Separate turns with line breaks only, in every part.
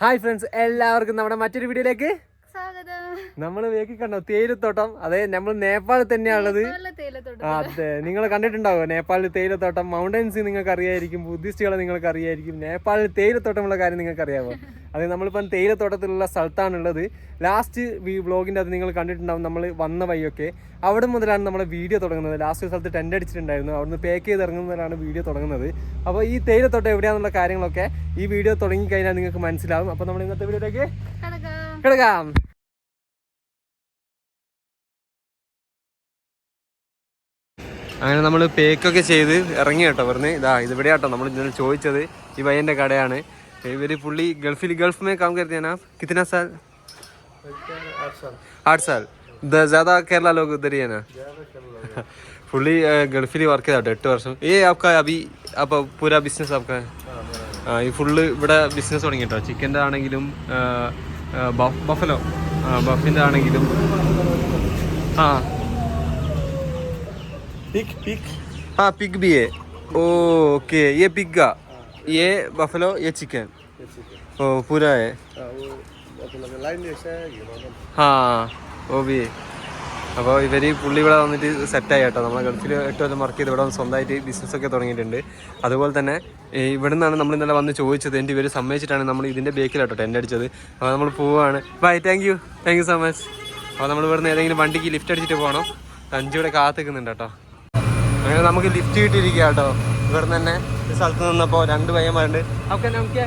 Hi friends എല്ലാവർക്കും നമ്മുടെ മറ്റൊരു വീഡിയോയിലേക്ക് നമ്മൾ വേക്കി കണ്ടോ? തേയിലത്തോട്ടം. അതെ നമ്മൾ നേപ്പാളിൽ തന്നെയാണുള്ളത്. അതെ നിങ്ങൾ കണ്ടിട്ടുണ്ടാവോ? നേപ്പാളിൽ തേയിലത്തോട്ടം. മൗണ്ടൻസ് നിങ്ങൾക്ക് അറിയായിരിക്കും ബുദ്ധിസ്റ്റുകളെ നിങ്ങൾക്ക് അറിയായിരിക്കും നേപ്പാളിൽ തേയിലത്തോട്ടമുള്ള കാര്യം നിങ്ങൾക്ക് അറിയാമോ അതെ നമ്മളിപ്പം തേയിലത്തോട്ടത്തിലുള്ള സ്ഥലത്താണുള്ളത്. ലാസ്റ്റ് വ്ലോഗിന്റെ അത് നിങ്ങൾ കണ്ടിട്ടുണ്ടാവും നമ്മൾ വന്ന വഴിയൊക്കെ. അവിടെ മുതലാണ് നമ്മുടെ വീഡിയോ തുടങ്ങുന്നത്. ലാസ്റ്റ് സ്ഥലത്ത് ടെന്റ് അടിച്ചിട്ടുണ്ടായിരുന്നു. അവിടുന്ന് പാക്ക് ചെയ്ത് ഇറങ്ങുന്നതിലാണ് വീഡിയോ തുടങ്ങുന്നത്. അപ്പോൾ ഈ തേയിലത്തോട്ടം എവിടെയാണെന്നുള്ള കാര്യങ്ങളൊക്കെ ഈ വീഡിയോ തുടങ്ങി കഴിഞ്ഞാൽ നിങ്ങൾക്ക് മനസ്സിലാവും. അപ്പോൾ നമ്മൾ ഇന്നത്തെ വീഡിയോയിലേക്ക്
കിടക്കാം.
അങ്ങനെ നമ്മൾ പേക്കൊക്കെ ചെയ്ത് ഇറങ്ങി കേട്ടോ പറഞ്ഞ് ഇതാ ഇതിവിടെ കേട്ടോ നമ്മൾ ഇന്നലെ ചോദിച്ചത് ഈ പയ്യന്റെ കടയാണ് ഇവര് പുള്ളി ഗൾഫിൽ ഗൾഫ് में काम करते हैं ना आप कितना साल आठ साल द- ज्यादा केरला लोग उधर ही है ना പുള്ളി ഗൾഫിൽ വർക്ക് ചെയ്താട്ടോ എട്ട് വർഷം ഏ ആപ്കാ അഭി അപ്പൊ പൂരാ ബിസിനസ് ആപ്കാ ആ ഈ ഫുള്ള് ഇവിടെ ബിസിനസ് തുടങ്ങി കേട്ടോ ചിക്കൻ്റെ ആണെങ്കിലും ബഫലോ ബഫിൻ്റെ ആണെങ്കിലും ആ पिग पिग हाँ पिग भी है ओके ये पिग का ये बफलो ये चिकन ओ पूरा है हाँ वो भी അപ്പോൾ ഇവർ പുള്ളി ഇവിടെ വന്നിട്ട് സെറ്റായി കേട്ടോ നമ്മളെ ഗൾഫിൽ എട്ട് കൊല്ലം വർക്ക് ചെയ്ത് ഇവിടെ വന്ന് സ്വന്തമായിട്ട് ബിസിനസ്സൊക്കെ തുടങ്ങിയിട്ടുണ്ട് അതുപോലെ തന്നെ ഈ ഇവിടെ നിന്നാണ് നമ്മൾ ഇന്നലെ വന്ന് ചോദിച്ചത് എൻ്റെ ഇവർ സമ്മതിച്ചിട്ടാണ് നമ്മൾ ഇതിൻ്റെ ബേക്കിലാട്ടോ ടെൻ്റ് അടിച്ചത് അപ്പോൾ നമ്മൾ പോവുകയാണ് bye thank you thank you so much അപ്പോൾ നമ്മൾ ഇവിടുന്ന് ഏതെങ്കിലും വണ്ടിക്ക് ലിഫ്റ്റ് അടിച്ചിട്ട് പോകണം അഞ്ചു ഇവിടെ കാത്തിക്കുന്നുണ്ട് കേട്ടോ അങ്ങനെ നമുക്ക് ലിഫ്റ്റ് കിട്ടിയിരിക്കുക കേട്ടോ. ഇവിടെ തന്നെ സ്ഥലത്ത് നിന്നപ്പോൾ രണ്ട് പയ്യന്മാരുണ്ട് അവർക്ക് നമുക്ക്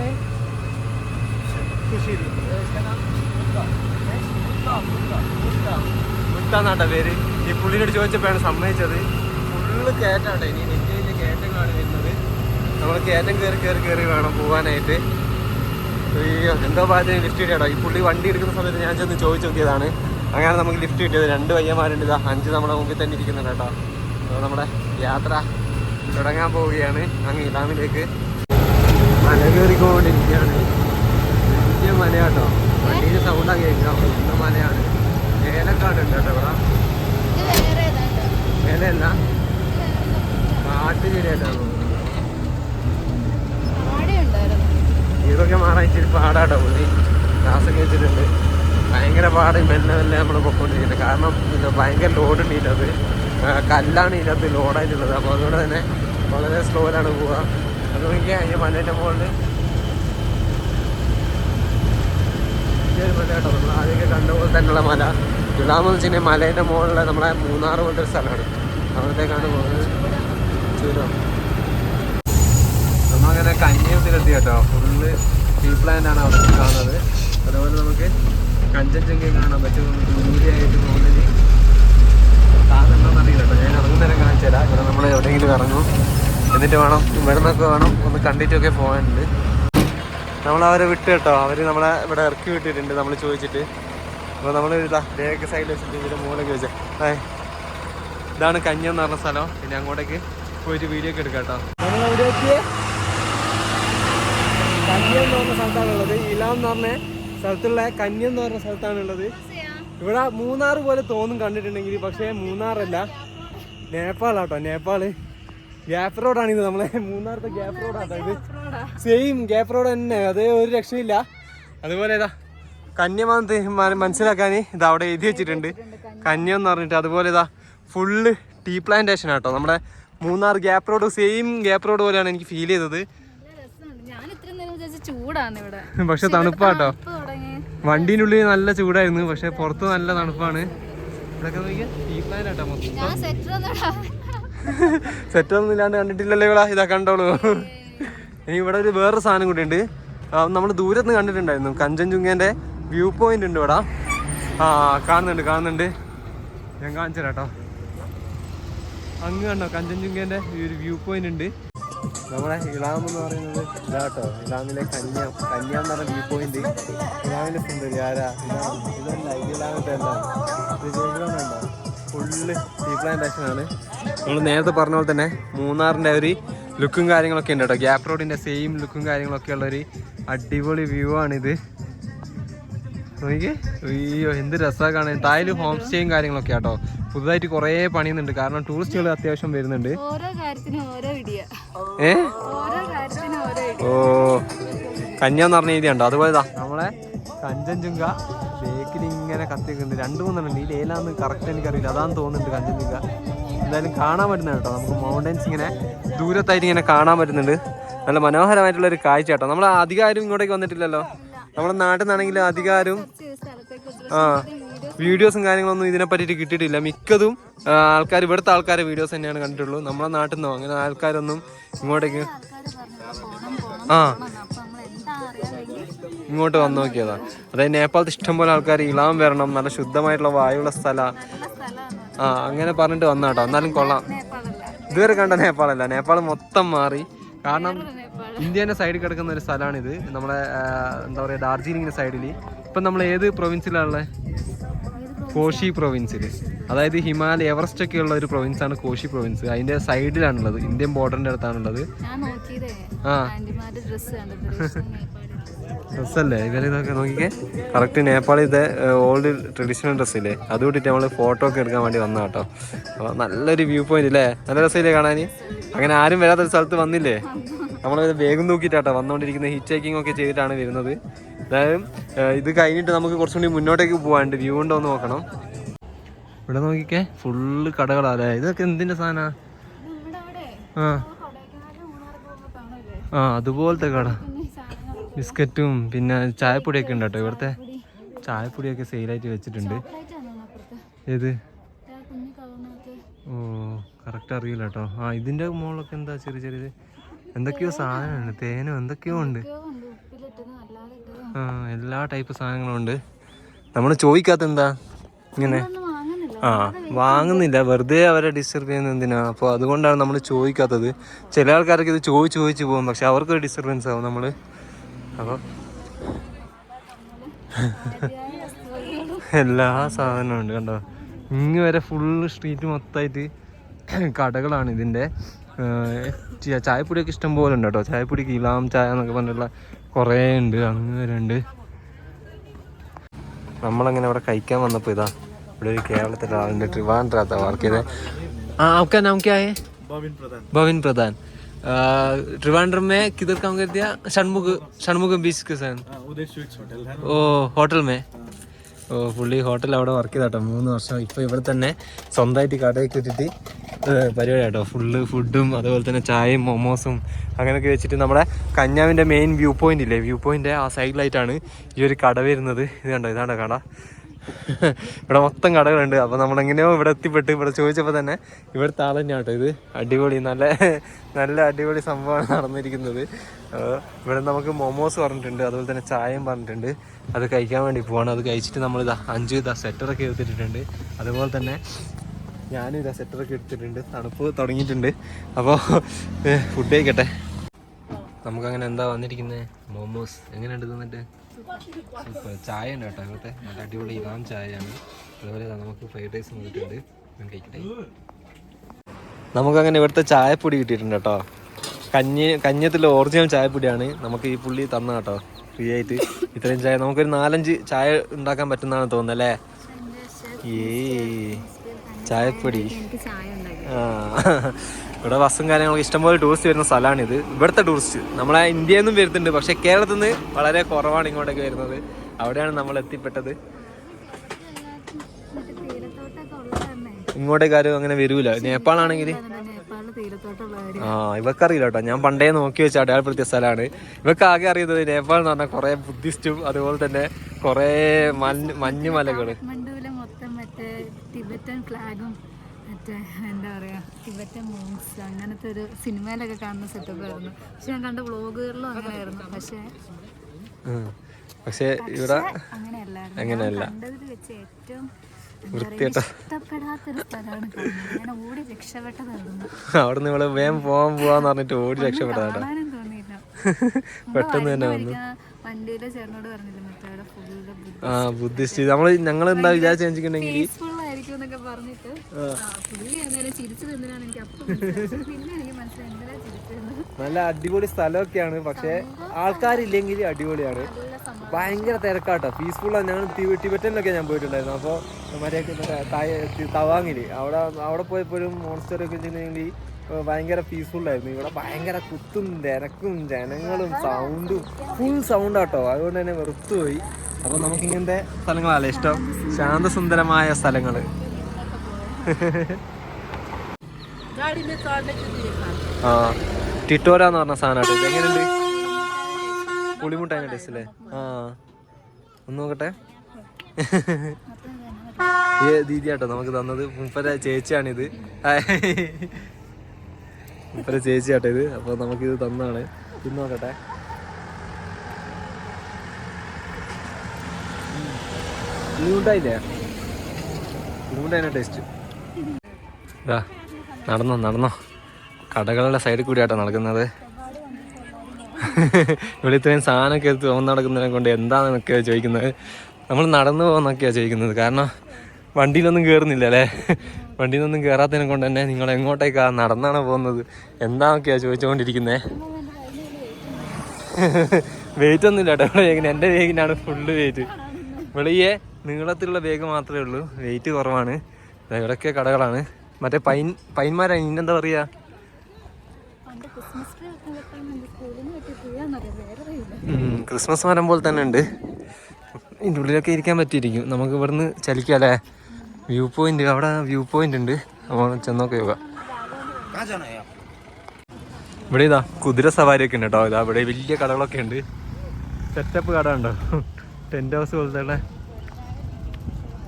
മുത്താന്നാട്ടോ പേര്. ഈ പുള്ളിനോട് ചോദിച്ചപ്പോഴാണ് സമ്മതിച്ചത്. ഫുള്ള് കയറ്റാട്ടോ ഇനി വലിയ വലിയ കയറ്റങ്ങളാണ് വരുന്നത്. നമ്മൾ കയറ്റം കയറി കയറി കയറി വേണം പോകാനായിട്ട് അയ്യോ എന്തോ ഭാഗത്തിന് ലിഫ്റ്റ് കിട്ടിയാട്ടോ ഈ പുള്ളി വണ്ടി എടുക്കുന്ന സമയത്ത് ഞാൻ ചെന്ന് ചോദിച്ചു നോക്കിയതാണ്. അങ്ങനെ നമുക്ക് ലിഫ്റ്റ് കിട്ടിയത് രണ്ട് പയ്യന്മാരുണ്ട്. ഇതാ അഞ്ച് നമ്മുടെ മുമ്പിൽ തന്നെ ഇരിക്കുന്നുണ്ട് കേട്ടോ. നമ്മുടെ യാത്ര തുടങ്ങാൻ പോവുകയാണ്. അങ്ങ് ഇലാമിലേക്ക് മല കയറിക്കൊണ്ടിരിക്കുകയാണ്. വലിയ മലയാട്ടോ. വണ്ടിയിൽ സൗണ്ടാണ് കേൾക്കാം. വലിയ മലയാണ്. ഏലക്കാട് ഉണ്ട് കേട്ടോ ഇവിടെ. ഏലയല്ല. കാട്ടുചെടിയായിട്ടാണ് ഇതൊക്കെ മാറാൻ ഇച്ചിരി പാടാട്ടോ പുള്ളി. ഗ്ലാസ്സൊക്കെ വെച്ചിട്ടുണ്ട്. ഭയങ്കര പാട് മെല്ലെ മെല്ലെ നമ്മൾ പൊക്കോണ്ടിരിക്കുന്നത് കാരണം ഇത് ഭയങ്കര ലോഡ് ഉണ്ട് ഇതിനകത്ത് ആ, കല്ലാണ് ഇതിനകത്ത് ലോഡായിട്ടുള്ളത് അപ്പോൾ അതുകൊണ്ട് തന്നെ വളരെ സ്ലോയിലാണ് പോവുക. അത് നോക്കിയാൽ അതിന്റെ മലേന്റെ മുകളിൽ വലിയൊരു ആദ്യമൊക്കെ കണ്ട പോലെ തന്നെയുള്ള മല. വെച്ചിട്ടുണ്ടെങ്കിൽ മലേന്റെ മുകളിലെ നമ്മളെ മൂന്നാർ പോലത്തെ ഒരു സ്ഥലമാണ്. അവിടത്തേക്കാണ് പോകുന്നത്. ചുരം. നമ്മളങ്ങനെ കന്യാകുമാരിയിലെത്തി കേട്ടോ. ഫുള്ള് ടീ പ്ലാന്റ് ആണ് അവിടെ കാണുന്നത്. അതുപോലെ നമുക്ക് കഞ്ചൻജംഗ കാണാൻ പറ്റും ദൂരെയായിട്ട് പോകുന്നതിന് സാധനം അറിയില്ല കേട്ടോ ഞാൻ ഇറങ്ങുന്നേരം കാണിച്ചു തരാം ഇവിടെ നമ്മൾ എവിടെയെങ്കിലും ഇറങ്ങും എന്നിട്ട് വേണം ഇവിടെ നിന്നൊക്കെ വേണം ഒന്ന് കണ്ടിട്ടൊക്കെ പോകാനുണ്ട്. നമ്മൾ അവരെ വിട്ട് കേട്ടോ. അവർ നമ്മളെ ഇവിടെ ഇറക്കി വിട്ടിട്ടുണ്ട് നമ്മൾ ചോദിച്ചിട്ട്. അപ്പോൾ നമ്മൾ ഇതാ ബാക്ക് സൈഡിൽ വെച്ചിട്ട് ഇതിന്റെ മുകളിലേക്ക് വെച്ചേ. ഏ ഇതാണ് കഞ്ഞം എന്ന് പറഞ്ഞ സ്ഥലം. പിന്നെ അങ്ങോട്ടേക്ക് പോയിട്ട് വീഡിയോ ഒക്കെ എടുക്കാം കേട്ടോ. നമ്മൾ എന്ന് പറഞ്ഞ സ്ഥലത്താണുള്ളത് ഇലാം എന്ന് പറഞ്ഞ സ്ഥലത്തുള്ള കന്യം എന്ന് പറഞ്ഞ സ്ഥലത്താണുള്ളത് ഇവിടെ മൂന്നാർ പോലെ തോന്നും കണ്ടിട്ടുണ്ടെങ്കിൽ പക്ഷേ മൂന്നാറല്ല. നേപ്പാളാട്ടോ നേപ്പാൾ. ഗ്യാപ്പ് റോഡാണ് ഇത് നമ്മളെ മൂന്നാറത്തെ ഗ്യാപ്പ് റോഡാണ് അതായത് സെയിം ഗ്യാപ്പ് റോഡ് തന്നെ. അത് ഒരു രക്ഷയില്ല. അതുപോലെ ഇതാ കന്യമാന്ന് മനസ്സിലാക്കാൻ ഇത് അവിടെ എഴുതി വെച്ചിട്ടുണ്ട്. കന്യം. എന്ന് പറഞ്ഞിട്ട് അതുപോലെ ഇതാ ഫുള്ള് ടീ പ്ലാന്റേഷൻ ആട്ടോ നമ്മുടെ Munnar gap road same gap road പോലെയാണ് എനിക്ക് ഫീൽ ചെയ്തത്. പക്ഷെ തണുപ്പാട്ടോ. വണ്ടീന്റെ ഉള്ളിൽ നല്ല ചൂടായിരുന്നു. പക്ഷെ പുറത്ത് നല്ല തണുപ്പാണ്. ഇവിടെയൊക്കെ ടീ പ്ലാന്റ് ആട്ടോ മൊത്തം.
ഞാൻ സെറ്റർ
സെറ്റ് ഒന്നും ഇല്ലാണ്ട് കണ്ടിട്ടില്ലല്ലോ ഇവിടെ. ഇതാ കണ്ടോളൂ. ഇനി ഇവിടെ ഒരു വേറൊരു സാധനം കൂടി ഉണ്ട്. നമ്മൾ ദൂരത്ത് കണ്ടിട്ടുണ്ടായിരുന്നു. കഞ്ചൻജുങ്കേന്റെ വ്യൂ പോയിന്റ് ഉണ്ട് ഇവിടെ. ആ കാണുന്നുണ്ട് കാണുന്നുണ്ട്. ഞാൻ കാണിച്ചു കേട്ടോ അങ്ങ് കണ്ടോ ഈ ഒരു വ്യൂ പോയിന്റ് ഉണ്ട്. നമ്മുടെ ഇളാം എന്ന് പറയുന്നത് ഇതാട്ടോ ഇളാമിലെ കന്യാം കന്യാം എന്ന് പറഞ്ഞ വ്യൂ പോയിന്റ് ഇളാമിലെ സുന്ദരി ആരാ ഇളാം ഇതല്ല ഇളാമിട്ടല്ല ഇത് ഫുള്ള് ടീ പ്ലാന്റേഷൻ ആണ്. നമ്മൾ നേരത്തെ പറഞ്ഞ പോലെ തന്നെ മൂന്നാറിന്റെ ഒരു ലുക്കും കാര്യങ്ങളൊക്കെ ഉണ്ട് കേട്ടോ. ഗ്യാപ് റോഡിന്റെ സെയിം ലുക്കും കാര്യങ്ങളൊക്കെ ഉള്ളൊരു അടിപൊളി വ്യൂ ആണിത് അയ്യോ എന്ത് രസമാണ് കാണാൻ. തായാലും ഹോം സ്റ്റേയും കാര്യങ്ങളൊക്കെ ആട്ടോ. പുതുതായിട്ട് കുറേ പണിയുന്നുണ്ട്. കാരണം ടൂറിസ്റ്റുകൾ അത്യാവശ്യം വരുന്നുണ്ട്. ഏ? ഓ. കന്യാന്ന് പറഞ്ഞ രീതിയുണ്ടോ? അതുപോലെ ദാ നമ്മളെ കഞ്ചൻചുങ്ക ബേക്കിൽ ഇങ്ങനെ കത്തിക്കുന്നുണ്ട്. രണ്ട് മൂന്നെണ്ണം ഈ ലേലാന്ന് കറക്റ്റ് എനിക്കറിയില്ല. അതാന്ന് തോന്നുന്നുണ്ട് കഞ്ചൻചുങ്ക എന്തായാലും കാണാൻ പറ്റുന്നത് കേട്ടോ. നമുക്ക് മൗണ്ടൻസ് ഇങ്ങനെ ദൂരത്തായിട്ട് ഇങ്ങനെ കാണാൻ പറ്റുന്നുണ്ട്. നല്ല മനോഹരമായിട്ടുള്ള ഒരു കാഴ്ച കേട്ടോ. നമ്മൾ അധികാരം ഇങ്ങോട്ടേക്ക് വന്നിട്ടില്ലല്ലോ? നമ്മുടെ നാട്ടിൽ നിന്നാണെങ്കിലും അധികാരം ആ വീഡിയോസും കാര്യങ്ങളൊന്നും ഇതിനെ പറ്റിയിട്ട് കിട്ടിയിട്ടില്ല. മിക്കതും ആൾക്കാർ ഇവിടുത്തെ ആൾക്കാരെ വീഡിയോസ് തന്നെയാണ് കണ്ടിട്ടുള്ളൂ. നമ്മളെ നാട്ടിൽ നിന്നോ അങ്ങനെ ആൾക്കാരൊന്നും ഇങ്ങോട്ടേക്ക് ആ. ഇങ്ങോട്ട് വന്നു നോക്കിയതാ. അതായത് നേപ്പാളത്ത് ഇഷ്ടംപോലെ ആൾക്കാർ ഇളാം വരണം നല്ല ശുദ്ധമായിട്ടുള്ള വായുള്ള സ്ഥല. ആ അങ്ങനെ പറഞ്ഞിട്ട് വന്നാട്ടോ. എന്നാലും കൊള്ളാം. ഇതുവരെ കണ്ട നേപ്പാളല്ല. നേപ്പാൾ മൊത്തം മാറി. കാരണം ഇന്ത്യേന്റെ സൈഡിൽ കിടക്കുന്ന ഒരു സ്ഥലമാണിത് നമ്മളെ എന്താ പറയുക ഡാർജിലിങ്ങിന്റെ സൈഡിൽ ഇപ്പം നമ്മൾ ഏത് പ്രൊവിൻസിലാണുള്ളത് കോഷി പ്രൊവിൻസിൽ അതായത് ഹിമാലയ എവറസ്റ്റ് ഒക്കെ ഉള്ള ഒരു പ്രൊവിൻസാണ് കോശി പ്രൊവിൻസ് അതിന്റെ സൈഡിലാണുള്ളത് ഇന്ത്യൻ ബോർഡറിന്റെ അടുത്താണുള്ളത്. ആ. ഡ്രസ്സല്ലേ ഇവരിതൊക്കെ നോക്കിക്കേ. കറക്റ്റ് നേപ്പാളിത്തെ ഓൾഡ് ട്രഡീഷണൽ ഡ്രസ്സില്ലേ അത് കൂട്ടിയിട്ട് നമ്മൾ ഫോട്ടോ ഒക്കെ എടുക്കാൻ വേണ്ടി വന്ന കേട്ടോ. അപ്പോൾ നല്ലൊരു വ്യൂ പോയിന്റ് അല്ലേ നല്ല രസമില്ലേ കാണാൻ? അങ്ങനെ ആരും വരാത്തൊരു സ്ഥലത്ത് വന്നില്ലേ? നമ്മൾ വേഗം നോക്കിയിട്ടാട്ടോ വന്നുകൊണ്ടിരിക്കുന്ന ഹിറ്റ് ചേക്കിംഗ് ഒക്കെ ചെയ്തിട്ടാണ് വരുന്നത്. എന്തായാലും ഇത് കഴിഞ്ഞിട്ട് നമുക്ക് കുറച്ചും കൂടി മുന്നോട്ടേക്ക് പോകാണ്ട് വ്യൂ ഉണ്ടോ എന്ന് നോക്കണം. ഇവിടെ നോക്കിക്കേ ഫുള്ള് കടകളാ അല്ലേ? ഇതൊക്കെ എന്തിന്റെ സാധന?
ഇവിടെ അവിടെ
ആ. ആ അതുപോലത്തെ കട. ബിസ്ക്കറ്റും പിന്നെ ചായപ്പൊടിയൊക്കെ ഉണ്ട് കേട്ടോ ഇവിടുത്തെ? ചായപ്പൊടിയൊക്കെ സെയിലായിട്ട് വെച്ചിട്ടുണ്ട്. ഏത്? ഓ കറക്റ്റ് അറിയില്ല കേട്ടോ ആ ഇതിന്റെ മുകളിലൊക്കെ എന്താ ചെറിയ ചെറിയത് എന്തൊക്കെയോ സാധനമുണ്ട് തേനും എന്തൊക്കെയോ ഉണ്ട്. ആ എല്ലാ ടൈപ്പ് സാധനങ്ങളും ഉണ്ട്. നമ്മൾ ചോദിക്കാത്ത എന്താ? ഇങ്ങനെ. ആ വാങ്ങുന്നില്ല. വെറുതെ അവരെ ഡിസ്റ്റർബ് ചെയ്യുന്നത് എന്തിനാ? അപ്പോൾ അതുകൊണ്ടാണ് നമ്മൾ ചോദിക്കാത്തത്. ചില ആൾക്കാരൊക്കെ ഇത് ചോദിച്ച് ചോദിച്ച് പോകും. പക്ഷെ അവർക്കൊരു ഡിസ്റ്റർബൻസ് ആവും നമ്മൾ
അപ്പം
എല്ലാ സാധനവും ഉണ്ട് കണ്ടോ? ഇങ്ങ് വരെ ഫുൾ സ്ട്രീറ്റ് മൊത്തമായിട്ട് കടകളാണ് ഇതിന്റെ. ചായപ്പൊടിയൊക്കെ ഇഷ്ടം പോലെ ഉണ്ട് കേട്ടോ. ചായപ്പൊടി കിലാം ചായ എന്നൊക്കെ പറഞ്ഞിട്ടുള്ള കുറേ ഉണ്ട്. അങ്ങ് വരെ ഉണ്ട്. നമ്മളങ്ങനെ അവിടെ കഴിക്കാൻ വന്നപ്പോൾ ഇതാ ഇവിടെ ഒരു കേരളത്തിലെ ആളുണ്ട് ട്രിവാൻഡ്രാത്ത വർക്ക് ചെയ്തത് ആ നമുക്ക്
നമുക്ക് ആയേ?
ഭവിൻ പ്രധാൻ. ट्रिवांड्रम में किधर काम कर दिया षणमुख षणमुख बीच के सन
हाँ, उदय स्वीट्स होटल है
ഓ ഹോട്ടൽ മേ ഓ പുള്ളി ഹോട്ടൽ അവിടെ വർക്ക് ചെയ്താട്ടോ മൂന്ന് വർഷം ഇപ്പോൾ ഇവിടെ തന്നെ സ്വന്തമായിട്ട് കടയൊക്കെ ഇട്ടിട്ട് പരിപാടി കേട്ടോ ഫുള്ള് ഫുഡും അതുപോലെ തന്നെ ചായയും മൊമോസും അങ്ങനെയൊക്കെ വെച്ചിട്ട് നമ്മുടെ കന്യാവിൻ്റെ മെയിൻ വ്യൂ പോയിന്റ് ഇല്ലേ വ്യൂ പോയിന്റ് ആ സൈഡിലായിട്ടാണ് ഈ ഒരു കട വരുന്നത് ഇത് കണ്ടോ ഇതാണ്ടോ കട ഇവിടെ മൊത്തം കടകളുണ്ട്. അപ്പോൾ നമ്മളെങ്ങനെയോ ഇവിടെ എത്തിപ്പെട്ട് ഇവിടെ ചോദിച്ചപ്പോൾ തന്നെ ഇവിടുത്തെ ആൾ തന്നെയാണ് ഇത്. അടിപൊളി നല്ല നല്ല അടിപൊളി സംഭവമാണ് നടന്നിരിക്കുന്നത്. ഇവിടെ നമുക്ക് മൊമോസ് പറഞ്ഞിട്ടുണ്ട് അതുപോലെ തന്നെ ചായയും പറഞ്ഞിട്ടുണ്ട്. അത് കഴിക്കാൻ വേണ്ടി പോവാണ്. അത് കഴിച്ചിട്ട് നമ്മൾ ഇതാ അഞ്ച് ഇതാ സെറ്ററൊക്കെ എടുത്തിട്ടുണ്ട് അതുപോലെ തന്നെ ഞാനും ഇതാ സെറ്ററൊക്കെ എടുത്തിട്ടുണ്ട്. തണുപ്പ് തുടങ്ങിയിട്ടുണ്ട്. അപ്പോൾ ഫുഡ് കഴിക്കട്ടെ. നമുക്കങ്ങനെ എന്താ വന്നിരിക്കുന്നത് മോമോസ്. എങ്ങനെയുണ്ട് തിന്നിട്ട് സൂപ്പർ. ചായ ഉണ്ട് കേട്ടോ ഇവിടുത്തെ. നല്ല അടിപൊളി ഇറാൻ ചായയാണ്. അതുപോലെ നമുക്ക് ഫ്രൈഡ് റൈസ് വന്നിട്ടുണ്ട്. ഞാൻ കഴിക്കട്ടെ. നമുക്കങ്ങനെ ഇവിടുത്തെ ചായപ്പൊടി കിട്ടിയിട്ടുണ്ട് കേട്ടോ. കഞ്ഞി കഞ്ഞത്തിലെ ഒറിജിനൽ ചായപ്പൊടിയാണ്. നമുക്ക് ഈ പുള്ളി തന്ന കേട്ടോ. ഫ്രീ ആയിട്ട്. ഇത്രയും ചായ. നമുക്കൊരു നാലഞ്ച് ചായ ഉണ്ടാക്കാൻ പറ്റുന്നതാണ് തോന്നുന്നത് അല്ലേ? ഏ ചായപ്പൊടി. ആ. ഇവിടെ ബസ്സും കാര്യങ്ങളൊക്കെ ഇഷ്ടംപോലെ ടൂറിസ്റ്റ് വരുന്ന സ്ഥലമാണിത്. ഇവിടുത്തെ ടൂറിസ്റ്റ് നമ്മളെ ഇന്ത്യയിൽ നിന്നും വരുന്നുണ്ട് പക്ഷെ കേരളത്തിൽ നിന്ന് വളരെ കുറവാണ് ഇങ്ങോട്ടൊക്കെ വരുന്നത്. അവിടെയാണ് നമ്മൾ എത്തിപ്പെട്ടത്. ഇങ്ങോട്ടേക്ക് ആരും അങ്ങനെ വരൂല. നേപ്പാളാണെങ്കിൽ ആ ഇവക്കറിയില്ല കേട്ടോ ഞാൻ പണ്ടേ നോക്കി വെച്ച അടയാളപ്പെടുത്തിയ സ്ഥലമാണ്. ഇവക്ക് ആകെ അറിയുന്നത് നേപ്പാൾ എന്ന് പറഞ്ഞാൽ കുറേ ബുദ്ധിസ്റ്റും അതുപോലെ തന്നെ കുറേ മഞ്ഞ്
മഞ്ഞുമലകൾ മറ്റേ എന്താ പറയാ ഇവറ്റ മൂൺസ് അങ്ങനത്തെ ഒരു സിനിമയിലൊക്കെ കാണുന്ന സെറ്റപ്പ് ആയിരുന്നു. പക്ഷെ ഞാൻ കണ്ട വ്ളോഗുകളിലും അങ്ങനെയായിരുന്നു. പക്ഷെ
പക്ഷേ ഇവിടെ
അങ്ങനെയല്ലായിരുന്നു.
അങ്ങനെയല്ല.
കണ്ടതിൽ വെച്ച് ഏറ്റവും
അവിടെ നിന്ന് വേഗം പോവാൻ പോവാന്ന് പറഞ്ഞിട്ട് ഓടി
തോന്നിയില്ല.
പെട്ടെന്ന് തന്നെ വന്നു. ആ ബുദ്ധിസ്റ്റ് നമ്മൾ ഞങ്ങൾ എന്താ വിചാരിച്ചു വെച്ചിട്ടുണ്ടെങ്കിൽ
എന്നൊക്കെ പറഞ്ഞിട്ട് ആ, പുള്ളി അന്നേരം ചിരിച്ചത് എന്തിനാണ് എനിക്ക് അപ്പം മനസ്സിലായത്. പിന്നെ എനിക്ക് മനസ്സിലായി എന്തിനാ ചിരിച്ചതെന്ന്
നല്ല അടിപൊളി സ്ഥലമൊക്കെയാണ്. പക്ഷെ ആൾക്കാരില്ലെങ്കിൽ അടിപൊളിയാണ്. ഭയങ്കര തിരക്കാട്ടോ. പീസ്ഫുള്ളാണ് ഞങ്ങൾ ടിബറ്റനിലൊക്കെ ഞാൻ പോയിട്ടുണ്ടായിരുന്നു. അപ്പോൾ മറ്റേ തവാങ്ങിൽ. അവിടെ അവിടെ പോയപ്പോഴും മോൺസ്റ്റർ ഒക്കെ വെച്ചിട്ടുണ്ടെങ്കിൽ ഭയങ്കര പീസ്ഫുൾ ആയിരുന്നു. ഇവിടെ ഭയങ്കര കുത്തും തിരക്കും ജനങ്ങളും സൗണ്ടും ഫുൾ സൗണ്ട് ആട്ടോ. അതുകൊണ്ട് തന്നെ വെറുത്തുപോയി. അപ്പൊ നമുക്ക് ഇങ്ങനത്തെ സ്ഥലങ്ങളല്ലേ ഇഷ്ടം. ശാന്തസുന്ദരമായ സ്ഥലങ്ങൾ. ആ ടിറ്റോര എന്ന് പറഞ്ഞ സാധനം എങ്ങനെയുണ്ട്? പുളിമുട്ടായ ടേസ്റ്റ് ആ. ഒന്ന് നോക്കട്ടെ. ഈ ദീദിയാട്ടോ നമുക്ക് തന്നത്. മുപ്പര ചേച്ചിയാണിത്. മുപ്പര ചേച്ചിയാട്ടോ ഇത്. അപ്പോൾ നമുക്കിത് തന്നാണ്. ഇത് നോക്കട്ടെ. പുളിമുട്ടായില്ലേ? പുളിമുട്ടായ ടേസ്റ്റ്. ഇതാ നടന്നോ നടന്നോ. കടകളുടെ സൈഡിൽ കൂടിയാട്ടോ നടക്കുന്നത്. ഇവിടെ ഇത്രയും സാധനമൊക്കെ എടുത്ത് ഒന്ന് നടക്കുന്നതിനെ കൊണ്ട് എന്താണെന്നൊക്കെയാണ് ചോദിക്കുന്നത്. നമ്മൾ നടന്നു പോകുന്നൊക്കെയാണ് ചോദിക്കുന്നത്. കാരണം വണ്ടിയിലൊന്നും കയറുന്നില്ല അല്ലേ? വണ്ടിയിലൊന്നും കയറാത്തതിനെ കൊണ്ട് തന്നെ നിങ്ങൾ എങ്ങോട്ടേക്കാണ് നടന്നാണ് പോകുന്നത്? എന്താണൊക്കെയാണ് ചോദിച്ചുകൊണ്ടിരിക്കുന്നത് വെയിറ്റ് ഒന്നും ഇല്ല കേട്ടോ വേഗിന് എന്റെ വേഗിനാണ് ഫുള്ള് വെയിറ്റ് വെളിയെ നീളത്തിലുള്ള വേഗം മാത്രമേ ഉള്ളൂ. വെയിറ്റ് കുറവാണ്. ഇവിടെയൊക്കെ കടകളാണ്. മറ്റേ പൈൻ പൈന്മാരാ എന്താ
പറയാ? ക്രിസ്മസ്
മരം പോലെ തന്നെ ഉണ്ട്. ഇതിന്റെ ഉള്ളിലൊക്കെ ഇരിക്കാൻ പറ്റിയിരിക്കും. നമുക്ക് ഇവിടുന്ന് ചലിക്കാം അല്ലേ? വ്യൂ പോയിന്റ് അവിടെ വ്യൂ പോയിന്റ് ഉണ്ട്. നമ്മൾ ചെന്നൊക്കെ
പോകാം.
ഇവിടെ ഇതാ കുതിര സവാരിയൊക്കെ ഉണ്ട് കേട്ടോ. ഇതാ ഇവിടെ വലിയ കടകളൊക്കെ ഉണ്ട്. സെറ്റപ്പ് കട ഉണ്ടോ? ടെന്റ് ഹൗസ് പോലത്തെ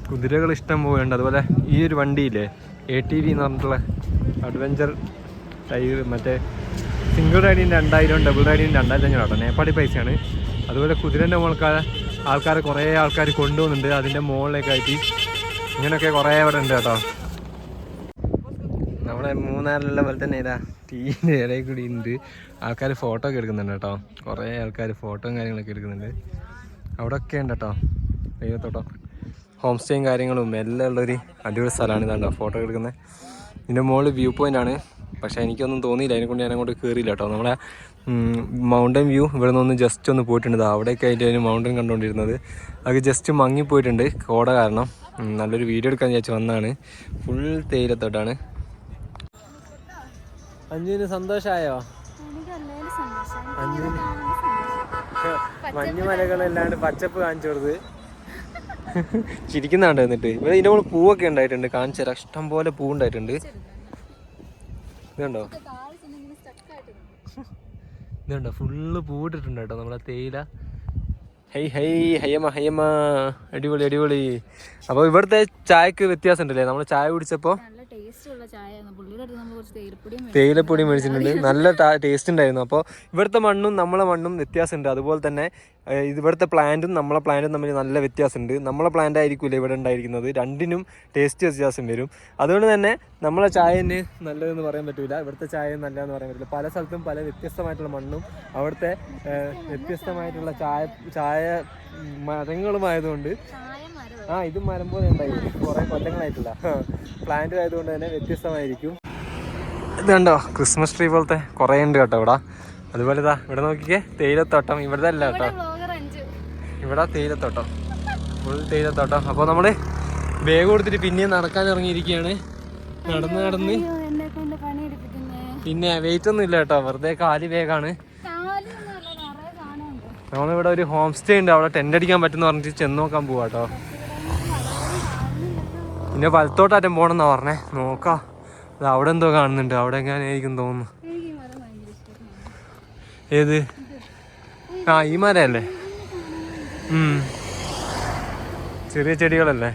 കുതിരകൾ ഇഷ്ടം പോയുണ്ട് അതുപോലെ ഈ ഒരു വണ്ടിയില്ലേ? എ ടി വി എന്ന് പറഞ്ഞിട്ടുള്ള അഡ്വഞ്ചർ ടൈപ്പ് മറ്റേ സിംഗിൾ റൈഡിന് രണ്ടായിരം ഡബിൾ റൈഡിന് രണ്ടായിരത്തി അഞ്ഞൂറ് കേട്ടോ നേപ്പാളി പൈസയാണ്. അതുപോലെ കുതിരന്റെ മുകൾക്കാർ ആൾക്കാർ കുറേ ആൾക്കാർ കൊണ്ടുപോകുന്നുണ്ട്. അതിന്റെ മുകളിലേക്കായിട്ട് ഇങ്ങനെയൊക്കെ കുറേ അവിടെ ഉണ്ട് കേട്ടോ. നമ്മുടെ മൂന്നാറിലുള്ള പോലെ തന്നെ ഇതാ തീന്റെ ഇടയിൽ കൂടി ഉണ്ട്. ആൾക്കാർ ഫോട്ടോ ഒക്കെ എടുക്കുന്നുണ്ട് കേട്ടോ. കുറേ ആൾക്കാർ ഫോട്ടോയും കാര്യങ്ങളൊക്കെ എടുക്കുന്നുണ്ട്. അവിടെ ഒക്കെ ഉണ്ട് കേട്ടോ. ദൈവത്തോട്ടോ. ഹോം സ്റ്റേയും കാര്യങ്ങളും എല്ലാം ഉള്ളൊരു അടിപൊളി സ്ഥലമാണ് ഇതാണ്ടോ ഫോട്ടോ എടുക്കുന്നത്. ഇതിന്റെ മുകളിൽ വ്യൂ പോയിന്റ് ആണ്. പക്ഷേ എനിക്കൊന്നും തോന്നിയില്ല. അതിനെക്കൊണ്ട് ഞാൻ അങ്ങോട്ട് കയറിയില്ല കേട്ടോ. നമ്മളെ മൗണ്ടൻ വ്യൂ ഇവിടെ നിന്ന് ജസ്റ്റ് ഒന്ന് പോയിട്ടുണ്ട്. ദാ അവിടെയൊക്കെ ആയിട്ട് അതിന് മൗണ്ടൻ കണ്ടുകൊണ്ടിരുന്നത് അത് ജസ്റ്റ് മങ്ങിപ്പോയിട്ടുണ്ട് കോട കാരണം. നല്ലൊരു വീഡിയോ എടുക്കാൻ വിചാരിച്ച് വന്നാണ് ഫുൾ തേയിലത്തോട്ടാണ്. അഞ്ജുവിന് സന്തോഷമായോ
എനിക്ക് അല്ലേലും സന്തോഷം.
അഞ്ജുവിന് മഞ്ഞുമലകളല്ലാണ്ട് പച്ചപ്പ് കാണിച്ചു കൊടുത്ത്. ചിരിക്കുന്നുണ്ട് എന്നിട്ട്. ഇവിടെ ഇതിന്റെ മുകളിൽ പൂവൊക്കെ ഉണ്ടായിട്ടുണ്ട്. കാണിച്ചു തരാം. ഇഷ്ടം പോലെ പൂ ഉണ്ടായിട്ടുണ്ട്. ഇതുണ്ടോ? ഇതുണ്ടോ? ഫുള്ള് പൂവിട്ടിട്ടുണ്ട് കേട്ടോ നമ്മളെ തേയില. ഹൈ ഹൈ ഹയ്യമ്മ ഹയ്യമ്മ അടിപൊളി അടിപൊളി. അപ്പോൾ ഇവിടുത്തെ ചായക്ക് വ്യത്യാസം ഉണ്ടല്ലേ നമ്മൾ ചായ കുടിച്ചപ്പോൾ
മേടിച്ചു.
തേയിലപ്പൊടി മേടിച്ചിട്ടുണ്ട്. നല്ല ടേസ്റ്റ് ഉണ്ടായിരുന്നു. അപ്പോൾ ഇവിടുത്തെ മണ്ണും നമ്മളെ മണ്ണും വ്യത്യാസമുണ്ട്. അതുപോലെ തന്നെ ഇവിടുത്തെ പ്ലാന്റും നമ്മളെ പ്ലാന്റും തമ്മിൽ നല്ല വ്യത്യാസമുണ്ട്. നമ്മളെ പ്ലാന്റ് ആയിരിക്കില്ല ഇവിടെ ഉണ്ടായിരിക്കുന്നത്. രണ്ടിനും ടേസ്റ്റ് വ്യത്യാസം വരും. അതുകൊണ്ട് തന്നെ നമ്മളെ ചായന് നല്ലതെന്ന് പറയാൻ പറ്റില്ല ഇവിടുത്തെ ചായ നല്ലതെന്ന് പറയാൻ പറ്റില്ല പല സ്ഥലത്തും പല വ്യത്യസ്തമായിട്ടുള്ള മണ്ണും അവിടുത്തെ വ്യത്യസ്തമായിട്ടുള്ള ചായ ചായ മരങ്ങളുമായതുകൊണ്ട് ആ ഇത് മരം പോലെ ഉണ്ടായി. കുറേ കൊല്ലങ്ങളായിട്ടില്ല പ്ലാന്റ് ആയതുകൊണ്ട് തന്നെ വ്യത്യസ്തമായിരിക്കും. ഇത് കണ്ടോ ക്രിസ്മസ് ട്രീ പോലത്തെ കുറേ ഉണ്ട് കേട്ടോ ഇവിടെ. അതുപോലെ ഇതാ ഇവിടെ നോക്കിക്കേ. തേയിലത്തോട്ടം. ഇവിടെ അല്ല കേട്ടോ. ഇവിടെ തേയിലത്തോട്ടം. ഫുൾ തേയിലത്തോട്ടം. അപ്പോൾ നമ്മൾ ബാഗ് കൊടുത്തിട്ട് പിന്നെയും നടക്കാൻ ഇറങ്ങിയിരിക്കുകയാണ്. നടന്ന് നടന്ന്. പിന്നെ വെയിറ്റ് ഒന്നും ഇല്ല കേട്ടോ. വെറുതെ കാലി
ബാഗാണ്
നമ്മളിവിടെ ഒരു ഹോം സ്റ്റേ ഉണ്ട്. അവിടെ ടെന്റ് അടിക്കാൻ പറ്റുമെന്ന് പറഞ്ഞിട്ട് ചെന്ന് നോക്കാൻ പോവാ കേട്ടോ. പിന്നെ വലത്തോട്ടാറ്റം പോകണമെന്നാ പറഞ്ഞേ. നോക്കാം. അത് അവിടെ എന്തോ കാണുന്നുണ്ട്. അവിടെ എങ്ങനെയായിരിക്കും തോന്നുന്നു. ഏത്? ആ ഈ മരല്ലേ ചെറിയ ചെടികളല്ലേ?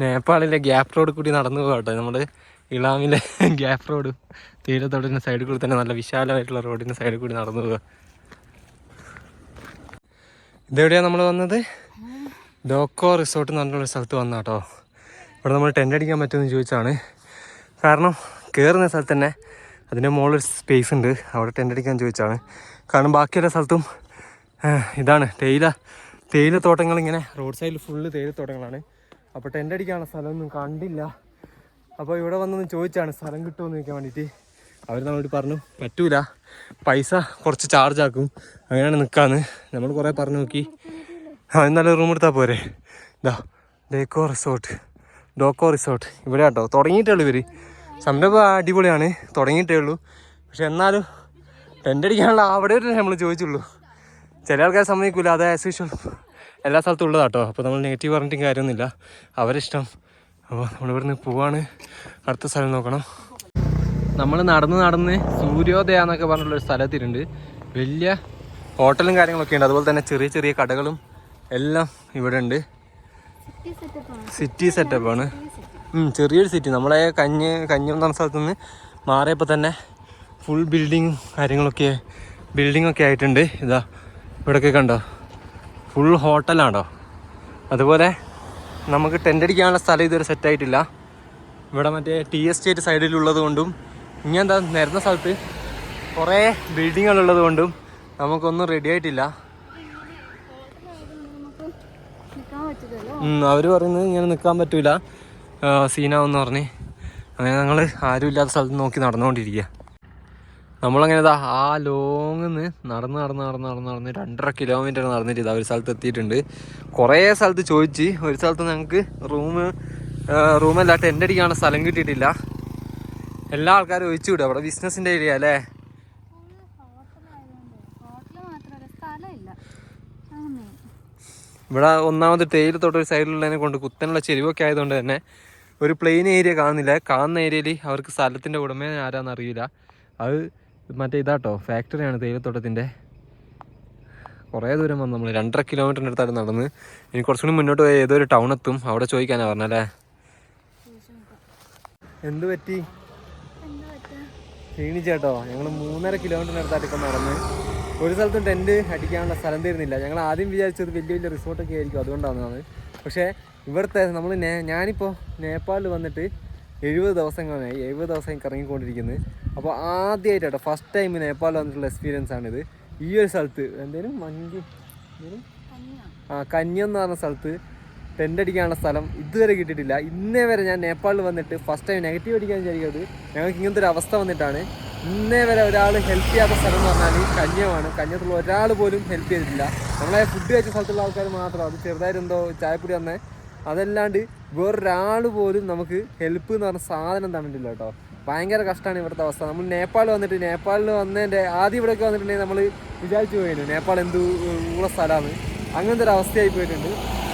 നേപ്പാളിലെ ഗ്യാപ് റോഡ് കൂടി നടന്നു പോകട്ടെ. നമ്മുടെ ഇളാമിലെ ഗ്യാപ് റോഡ് തീരത്തോടിന്റെ സൈഡിൽ കൂടി തന്നെ നല്ല വിശാലമായിട്ടുള്ള റോഡിന്റെ സൈഡിൽ കൂടി നടന്നു പോവുക ഇതെവിടെയാണ് നമ്മൾ വന്നത്? ഡോക്കോ റിസോർട്ട് എന്ന് പറഞ്ഞിട്ടുള്ള സ്ഥലത്ത് വന്ന കേട്ടോ ഇവിടെ നമ്മൾ ടെന്റ് അടിക്കാൻ പറ്റുമെന്ന് ചോദിച്ചാണ്. കാരണം കയറുന്ന സ്ഥലത്ത് തന്നെ അതിന്റെ മുകളിൽ സ്പേസ് ഉണ്ട്. അവിടെ ടെന്റ് അടിക്കാൻ ചോദിച്ചാണ് കാരണം ബാക്കിയുള്ള സ്ഥലത്തും ഇതാണ്. തേയില തേയില തോട്ടങ്ങൾ ഇങ്ങനെ റോഡ് സൈഡിൽ ഫുള്ള് തേയില തോട്ടങ്ങളാണ് അപ്പോൾ ടെന്റ് അടിക്കാനുള്ള സ്ഥലമൊന്നും കണ്ടില്ല. അപ്പോൾ ഇവിടെ വന്നൊന്ന് ചോദിച്ചാണ് സ്ഥലം കിട്ടുമെന്ന് ചോദിക്കാൻ വേണ്ടിയിട്ട്. അവർ നമ്മളോട് പറഞ്ഞു പറ്റൂല. പൈസ കുറച്ച് ചാർജ് ആക്കും. അങ്ങനെയാണ് നിൽക്കാന്ന് നമ്മൾ കുറേ പറഞ്ഞു നോക്കി. ആ നല്ല റൂം എടുത്താൽ പോരെ. ഇതാ ഡേക്കോ റിസോർട്ട് ഡോക്കോ റിസോർട്ട് ഇവിടെ കേട്ടോ തുടങ്ങിയിട്ടുള്ളൂ ഇവർ സംരംഭം അടിപൊളിയാണ്. തുടങ്ങിയിട്ടേ ഉള്ളൂ. പക്ഷെ എന്നാലും ടെന്റ് അടിക്കാനുള്ള അവിടെ ഒരു നമ്മൾ ചോദിച്ചുള്ളൂ. ചില ആൾക്കാർ സമ്മതിക്കില്ല അത് ആസ് യൂഷ്വൽ എല്ലാ സ്ഥലത്തും ഉള്ളതാട്ടോ. അപ്പോൾ നമ്മൾ നെഗറ്റീവ് പറഞ്ഞിട്ടും കാര്യമൊന്നുമില്ല. അവരിഷ്ടം. അപ്പോൾ നമ്മളിവിടുന്ന് പോവാണ്. അടുത്ത സ്ഥലം നോക്കണം. നമ്മൾ നടന്ന് നടന്ന് സൂര്യോദയ എന്നൊക്കെ പറഞ്ഞിട്ടുള്ളൊരു സ്ഥലത്തിട്ടുണ്ട് വലിയ ഹോട്ടലും കാര്യങ്ങളൊക്കെ ഉണ്ട്. അതുപോലെ തന്നെ ചെറിയ ചെറിയ കടകളും എല്ലാം ഇവിടെ ഉണ്ട്
സിറ്റി സെറ്റപ്പാണ്
ചെറിയൊരു സിറ്റി നമ്മളെ കഞ്ഞ് കഞ്ഞി എന്ന സ്ഥലത്ത് നിന്ന് മാറിയപ്പോൾ തന്നെ ഫുൾ ബിൽഡിങ് കാര്യങ്ങളൊക്കെ ബിൽഡിംഗ് ഒക്കെ ആയിട്ടുണ്ട്. ഇതാ ഇവിടെയൊക്കെ കണ്ടോ? ഫുൾ ഹോട്ടലാണോ അതുപോലെ നമുക്ക് ടെന്റ് അടിക്കാനുള്ള സ്ഥലം ഇതുവരെ സെറ്റായിട്ടില്ല ഇവിടെ മറ്റേ ടി എസ്റ്റേറ്റ് സൈഡിലുള്ളത് കൊണ്ടും ഇനി എന്താ നിരന്ന സ്ഥലത്ത് കുറേ ബിൽഡിങ്ങുകളുള്ളത് കൊണ്ടും നമുക്കൊന്നും റെഡി ആയിട്ടില്ല. അവർ പറയുന്നത് ഇങ്ങനെ നിൽക്കാൻ പറ്റൂല. സീനാവെന്ന് പറഞ്ഞ്. അങ്ങനെ ഞങ്ങൾ ആരും ഇല്ലാത്ത സ്ഥലത്ത് നോക്കി നടന്നുകൊണ്ടിരിക്കുക നമ്മളങ്ങനെ ഇതാ ആ ലോങ്ങിന്ന് നടന്ന് നടന്ന് നടന്ന് നടന്ന് നടന്ന് രണ്ടര കിലോമീറ്റർ നടന്നിട്ട് ഇതാ ഒരു സ്ഥലത്ത് എത്തിയിട്ടുണ്ട്. കുറേ സ്ഥലത്ത് ചോദിച്ച് ഒരു സ്ഥലത്ത് ഞങ്ങൾക്ക് റൂം റൂമല്ലാട്ട് എന്റെ അടിക്കാണ് സ്ഥലം കിട്ടിയിട്ടില്ല. എല്ലാ ആൾക്കാരും ഒഴിച്ചു വിടും. അവിടെ ബിസിനസ്സിന്റെ ഏരിയ അല്ലേ? ഇവിടെ ഒന്നാമത് തേയിലത്തോട്ട് ഒരു സൈഡിലുള്ളതിനെ കൊണ്ട് കുത്തനുള്ള ചെരുവൊക്കെ ആയതുകൊണ്ട് തന്നെ ഒരു പ്ലെയിൻ ഏരിയ കാണുന്നില്ല. കാണുന്ന ഏരിയയിൽ അവർക്ക് സ്ഥലത്തിന്റെ ഉടമ ആരാന്ന് അറിയില്ല. അത് മറ്റേ ഇതാട്ടോ ഫാക്ടറിയാണ് തേയിലത്തോട്ടത്തിന്റെ. കുറേ ദൂരം വന്നു നമ്മൾ രണ്ടര കിലോമീറ്ററിന്റെ അടുത്താണ് നടന്ന്. ഇനി കുറച്ചുകൂടി മുന്നോട്ട് പോയി ഏതോ ഒരു ടൗൺ എത്തും. അവിടെ ചോദിക്കാനാണ് പറഞ്ഞല്ലേ? എന്ത് പറ്റി? ക്ഷീണിച്ചേട്ടോ. ഞങ്ങൾ മൂന്നര കിലോമീറ്ററിന്റെ അടുത്തായിട്ട് ഇപ്പം നടന്ന്. ഒരു സ്ഥലത്തും ടെന്റ് അടിക്കാനുള്ള സ്ഥലം തരുന്നില്ല. ഞങ്ങൾ ആദ്യം വിചാരിച്ചത് വലിയ വലിയ റിസോർട്ടൊക്കെ ആയിരിക്കും അതുകൊണ്ടാണ് പക്ഷേ ഇവിടുത്തെ നമ്മൾ നേ ഞാനിപ്പോൾ നേപ്പാളിൽ വന്നിട്ട് എഴുപത് ദിവസങ്ങളായി എഴുപത് ദിവസം കറങ്ങിക്കൊണ്ടിരിക്കുന്നത് അപ്പോൾ ആദ്യമായിട്ടാണ് ഫസ്റ്റ് ടൈം നേപ്പാളിൽ വന്നിട്ടുള്ള എക്സ്പീരിയൻസ് ആണിത്. ഈ ഒരു സ്ഥലത്ത് എന്തേലും മഞ്ഞ് ആ കന്യ എന്ന് പറഞ്ഞ സ്ഥലത്ത് ടെന്റ് അടിക്കാനുള്ള സ്ഥലം ഇതുവരെ കിട്ടിയിട്ടില്ല. ഇന്നേ വരെ ഞാൻ നേപ്പാളിൽ വന്നിട്ട് ഫസ്റ്റ് ടൈം നെഗറ്റീവ് അടിക്കാൻ വിചാരിക്കുന്നത് ഞങ്ങൾക്ക് ഇങ്ങനത്തെ ഒരു അവസ്ഥ വന്നിട്ടാണ്. ഇന്നേ വരെ ഒരാൾ ഹെൽപ്പ് ചെയ്യാത്ത സ്ഥലം എന്ന് പറഞ്ഞാൽ കന്യമാണ് കന്യത്തുള്ള ഒരാൾ പോലും ഹെൽപ്പ് ചെയ്തിട്ടില്ല. നമ്മളെ ഫുഡ് കഴിച്ച സ്ഥലത്തുള്ള ആൾക്കാർ മാത്രം. അത് ചെറുതായിട്ട് എന്തോ ചായപ്പൊടി തന്നെ അതല്ലാണ്ട് വേറൊരാൾ പോലും നമുക്ക് ഹെൽപ്പ് എന്ന് പറഞ്ഞ സാധനം തന്നിട്ടില്ല കേട്ടോ. ഭയങ്കര കഷ്ടമാണ് ഇവിടുത്തെ അവസ്ഥ. നമ്മൾ നേപ്പാൾ വന്നിട്ട് നേപ്പാളിൽ വന്നതിന്റെ ആദ്യം ഇവിടെയൊക്കെ വന്നിട്ടുണ്ടെങ്കിൽ നമ്മൾ വിചാരിച്ചു പോയിരുന്നു നേപ്പാൾ എന്ത് ഉള്ള സ്ഥലമാണ്. അങ്ങനത്തെ ഒരു അവസ്ഥയായി പോയിട്ടുണ്ട്.